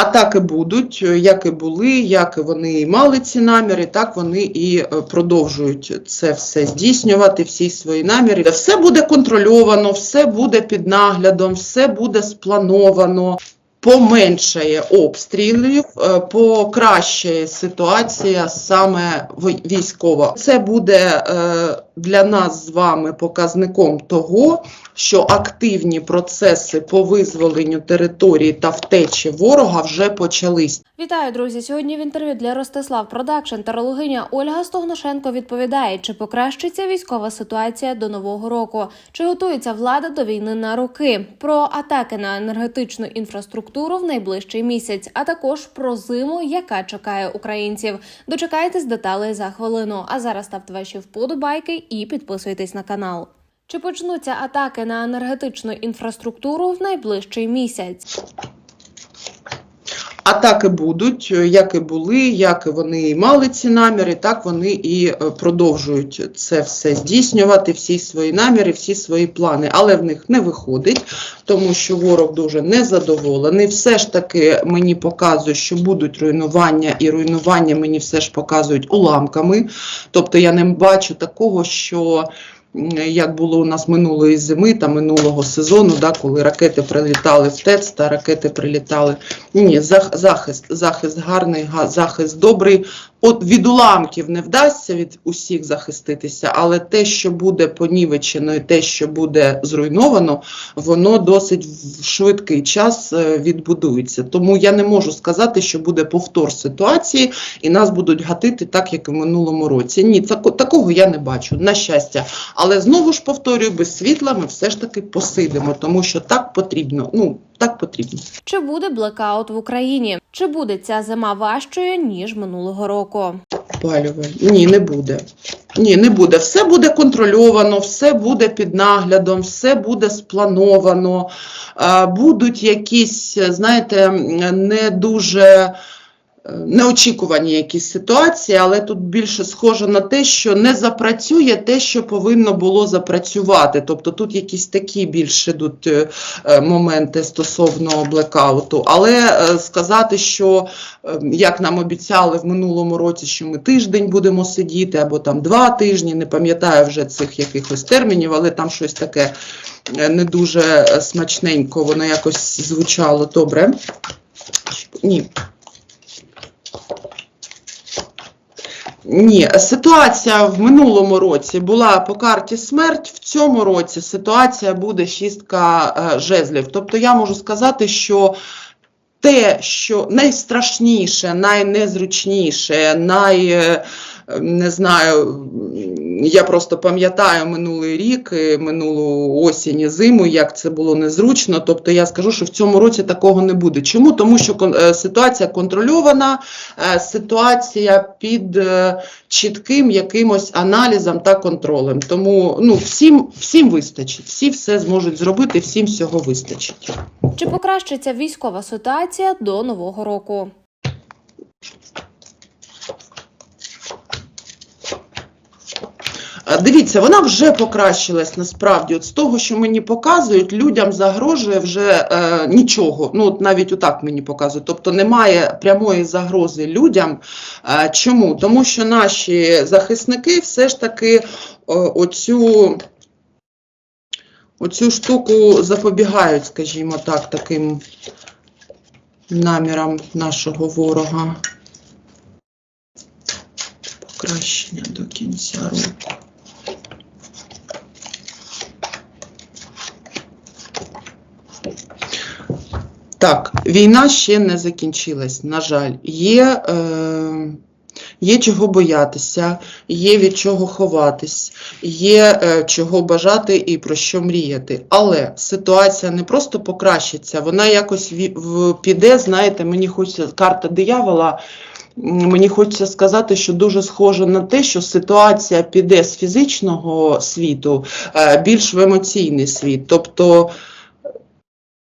Атаки будуть, як і були, як і вони мали ці наміри, так вони і е, продовжують це все здійснювати, всі свої наміри. Все буде контрольовано, все буде під наглядом, все буде сплановано. Поменшає обстрілів, е, покращає ситуація саме військова. Це буде е, для нас з вами показником того, що активні процеси по визволенню території та втечі ворога вже почались. Вітаю, друзі! Сьогодні в інтерв'ю для Ростислав Продакшн тарологиня Ольга Стогнашенко відповідає, чи покращиться військова ситуація до нового року, чи готується влада до війни на роки, про атаки на енергетичну інфраструктуру в найближчий місяць, а також про зиму, яка чекає українців. Дочекайтесь деталей за хвилину. А зараз ставте ваші вподобайки і підписуйтесь на канал. Чи почнуться атаки на енергетичну інфраструктуру в найближчий місяць? Атаки будуть, як і були, як і вони мали ці наміри, так вони і е, продовжують це все здійснювати, всі свої наміри, всі свої плани, але в них не виходить, тому що ворог дуже незадоволений. Все ж таки мені показує, що будуть руйнування, і руйнування мені все ж показують уламками. Тобто я не бачу такого, що. Як було у нас минулої зими та минулого сезону, да, коли ракети прилітали в ТЕЦ та ракети прилітали. Ні, зах- захист, захист гарний, га- захист добрий. От від уламків не вдасться від усіх захиститися, але те, що буде понівечено, і те, що буде зруйновано, воно досить в швидкий час е, відбудується. Тому я не можу сказати, що буде повтор ситуації, і нас будуть гатити так, як і в минулому році. Ні, тако- такого я не бачу, на щастя. Але знову ж повторюю, без світла ми все ж таки посидимо, тому що так потрібно. Ну так потрібно. Чи буде блекаут в Україні? Чи буде ця зима важчою ніж минулого року? Опалювальні. Ні, не буде. Ні, не буде. Все буде контрольовано, все буде під наглядом, все буде сплановано. Будуть якісь, знаєте, не дуже неочікувані якісь ситуації, але тут більше схоже на те, що не запрацює те, що повинно було запрацювати. Тобто тут якісь такі більш ідуть е, е, моменти стосовно блекауту. Але е, сказати, що е, як нам обіцяли в минулому році, що ми тиждень будемо сидіти, або там два тижні, не пам'ятаю вже цих якихось термінів, але там щось таке е, не дуже е, смачненько, воно якось звучало добре. Ні. Ні, ситуація в минулому році була по карті смерть. В цьому році ситуація буде шістка е, жезлів. Тобто я можу сказати, що те, що найстрашніше, найнезручніше, най е, не знаю, я просто пам'ятаю минулий рік, минулу осінь, і зиму, як це було незручно. Тобто я скажу, що в цьому році такого не буде. Чому? Тому що е, ситуація контрольована, е, ситуація під е, чітким якимось аналізом та контролем. Тому ну, всім, всім вистачить, всі все зможуть зробити, всім всього вистачить. Чи покращиться військова ситуація до нового року? Дивіться, вона вже покращилась насправді. От з того, що мені показують, людям загрожує вже е, нічого. Ну, от навіть отак мені показують. Тобто немає прямої загрози людям. Е, чому? Тому що наші захисники все ж таки е, оцю, оцю штуку запобігають, скажімо так, таким намірам нашого ворога. Покращення до кінця року. Так, війна ще не закінчилась, на жаль. Є, е, є чого боятися, є від чого ховатись, є е, чого бажати і про що мріяти. Але ситуація не просто покращиться, вона якось ві- в, піде, знаєте, мені хочеться карта диявола. Мені хочеться сказати, що дуже схоже на те, що ситуація піде з фізичного світу е, більш в емоційний світ. Тобто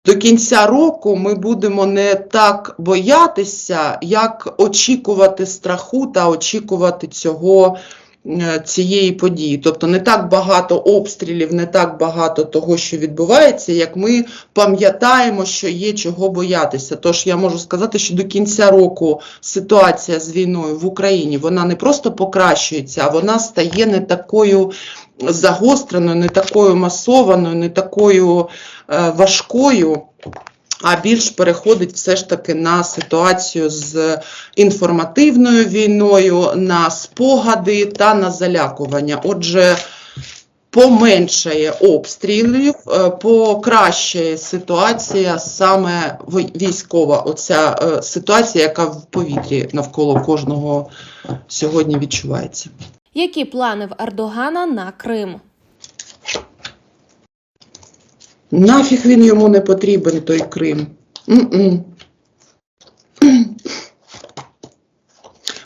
до кінця року ми будемо не так боятися, як очікувати страху та очікувати цього е, цієї події. Тобто не так багато обстрілів, не так багато того, що відбувається, як ми пам'ятаємо, що є чого боятися. Тож я можу сказати, що до кінця року ситуація з війною в Україні вона не просто покращується, а вона стає не такою загостреною, не такою масованою, не такою е, важкою. А більш переходить все ж таки на ситуацію з інформативною війною, на спогади та на залякування. Отже, поменшає обстрілів, е, покращає ситуація саме військова. Оця е, ситуація, яка в повітрі навколо кожного сьогодні відчувається. Які плани в Ердогана на Крим? Нафіг він йому не потрібен, той Крим. М-м.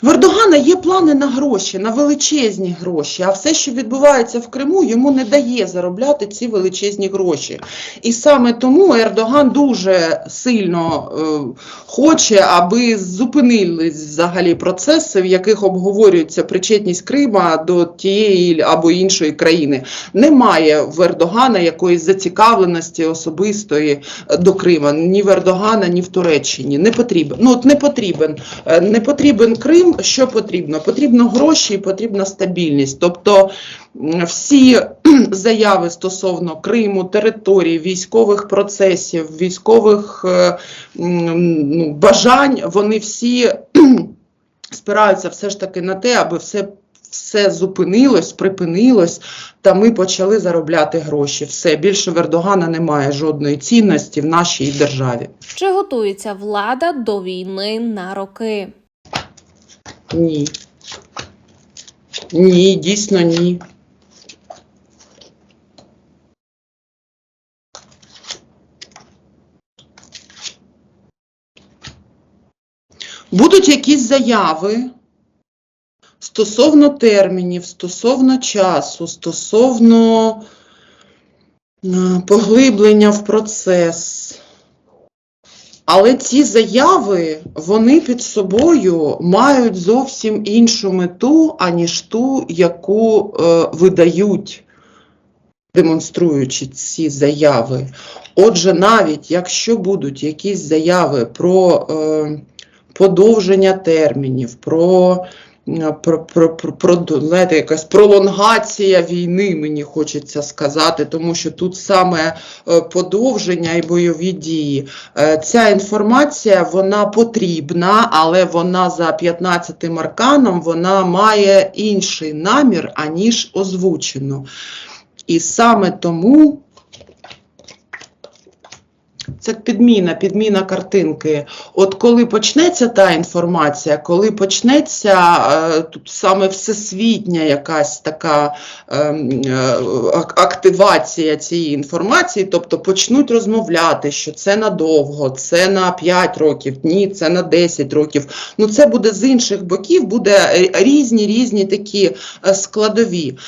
В Ердогана є плани на гроші, на величезні гроші, а все, що відбувається в Криму, йому не дає заробляти ці величезні гроші. І саме тому Ердоган дуже сильно е, хоче, аби зупинились взагалі процеси, в яких обговорюється причетність Крима до тієї або іншої країни. Немає в Ердогана якоїсь зацікавленості особистої е, до Крима, ні в Ердогана, ні в Туреччині. Не потрібен. Ну от не потрібен. Е, Не потрібен Крим. Що потрібно? Потрібно гроші і потрібна стабільність. Тобто всі заяви стосовно Криму, території, військових процесів, військових е, ну, бажань, вони всі спираються все ж таки на те, аби все. Все зупинилось, припинилось, та ми почали заробляти гроші. Все більше в Ердогана немає жодної цінності в нашій державі. Чи готується влада до війни на роки? Ні. Ні, дійсно ні. Будуть якісь заяви стосовно термінів, стосовно часу, стосовно е, поглиблення в процес. Але ці заяви, вони під собою мають зовсім іншу мету, аніж ту, яку е, видають, демонструючи ці заяви. Отже, навіть якщо будуть якісь заяви про е, подовження термінів, про, про, про, про, про знаєте, якась пролонгація війни, мені хочеться сказати, тому що тут саме е, подовження і бойові дії. Е, Ця інформація вона потрібна, але вона за 15 арканом вона має інший намір, аніж озвучено. І саме тому це підміна, підміна картинки. От коли почнеться та інформація, коли почнеться е, тут саме всесвітня якась така ем, е, активація цієї інформації, тобто почнуть розмовляти, що це надовго, це на 5 років, ні, це на 10 років. Ну це буде з інших боків, буде е, різні різні такі е, складові.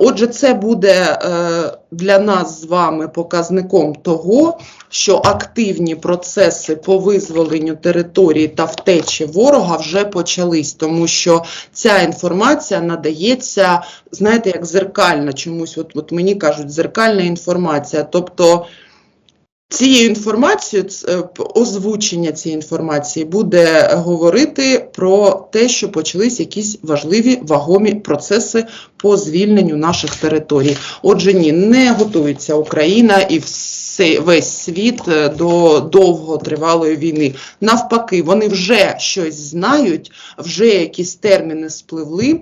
Отже, це буде е, для нас з вами показником того, що активні процеси по визволенню території та втечі ворога вже почались, тому що ця інформація надається, знаєте, як зеркальна чомусь. От, от мені кажуть, зеркальна інформація. Тобто цією інформацією, е, озвучення цієї інформації буде говорити про те, що почались якісь важливі вагомі процеси по звільненню наших територій. Отже, ні, не готується Україна і все, весь світ е, до довготривалої війни. Навпаки, вони вже щось знають, вже якісь терміни спливли.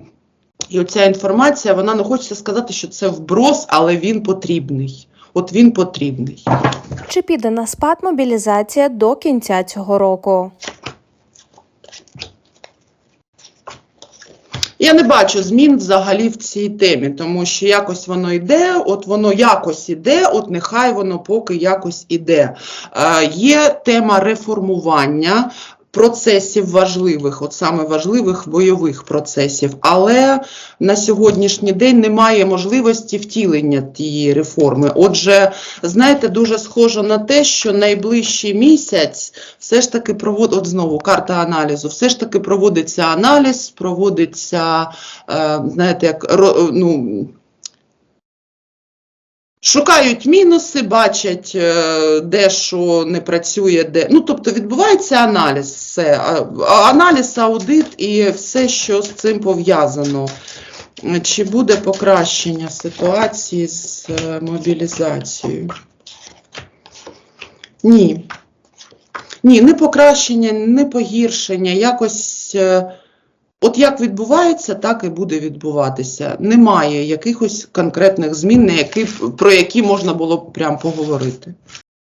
І оця інформація, вона не хочеться сказати, що це вброс, але він потрібний. От він потрібний. Чи піде на спад мобілізація до кінця цього року? Я не бачу змін взагалі в цій темі, тому що якось воно йде, от воно якось іде, от нехай воно поки якось іде. Е, є тема реформування. Процесів важливих, от саме важливих бойових процесів. Але на сьогоднішній день немає можливості втілення тієї реформи. Отже, знаєте, дуже схоже на те, що найближчий місяць все ж таки провод, от знову карта аналізу, все ж таки проводиться аналіз, проводиться, е, знаєте, як ну. Шукають мінуси, бачать, е, де що не працює, де. Ну, тобто відбувається аналіз, все. Аналіз, аудит і все, що з цим пов'язано. Чи буде покращення ситуації з е, мобілізацією? Ні. Ні, не покращення, не погіршення. Якось, е, от як відбувається, так і буде відбуватися. Немає якихось конкретних змін, на які, про які можна було б прям поговорити.